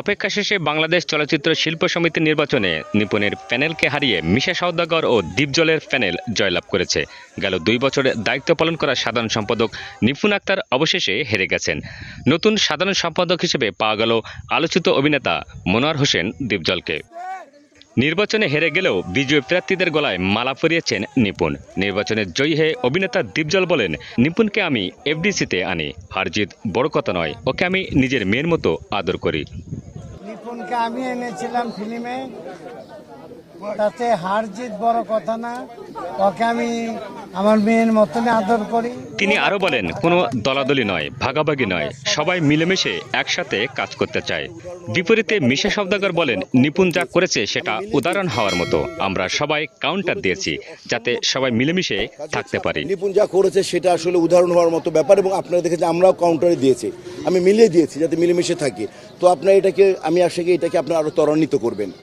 অপেক্ষা শেষে বাংলাদেশ চলচ্চিত্র শিল্প সমিতি নির্বাচনে নিপুণের প্যানেলকে হারিয়ে মিশা সওদাগর ও দীপজলের প্যানেল জয়লাভ করেছে। গেল দুই বছরে দায়িত্ব পালন করা সাধারণ সম্পাদক নিপুণ আক্তার অবশেষে হেরে গেছেন। নতুন সাধারণ সম্পাদক হিসেবে পাওয়া গেল আলোচিত অভিনেতা মনোয়ার হোসেন দীপজলকে। নির্বাচনে হেরে গেলেও বিজয়ী প্রার্থীদের গলায় মালা পরিয়েছেন নিপুণ। নির্বাচনে জয়ী হয়ে অভিনেতা দীপজল বলেন, নিপুণকে আমি এফডিসিতে আনি। হারজিত বড় কথা নয়, ওকে আমি নিজের মেয়ের মতো আদর করি। নিপুণকে আমি এনেছিলাম ফিল্মে। তাতে হার জিত বড় কথা না। ওকে আমি আমার মেয়ের মতনে আদর করি। তিনি আরও বলেন কোনো দলাদলি নয় ভাগাভাগি নয় সবাই মিলেমিশে একসাথে কাজ করতে চায়। বিপরীতে মিশা সওদাগর বলেন নিপুণ যা করেছে সেটা উদাহরণ হওয়ার মতো। আমরা সবাই কাউন্টার দিয়েছি যাতে সবাই মিলেমিশে থাকতে পারি। নিপুণ যা করেছে সেটা আসলে উদাহরণ হওয়ার মতো ব্যাপার এবং আপনারা দেখেছেন আমরাও কাউন্টারে দিয়েছি। আমি মিলিয়ে দিয়েছি যাতে মিলেমিশে থাকি। তো আপনার এটাকে, আমি আশা করি এটাকে আপনার আরও ত্বরান্বিত করবেন।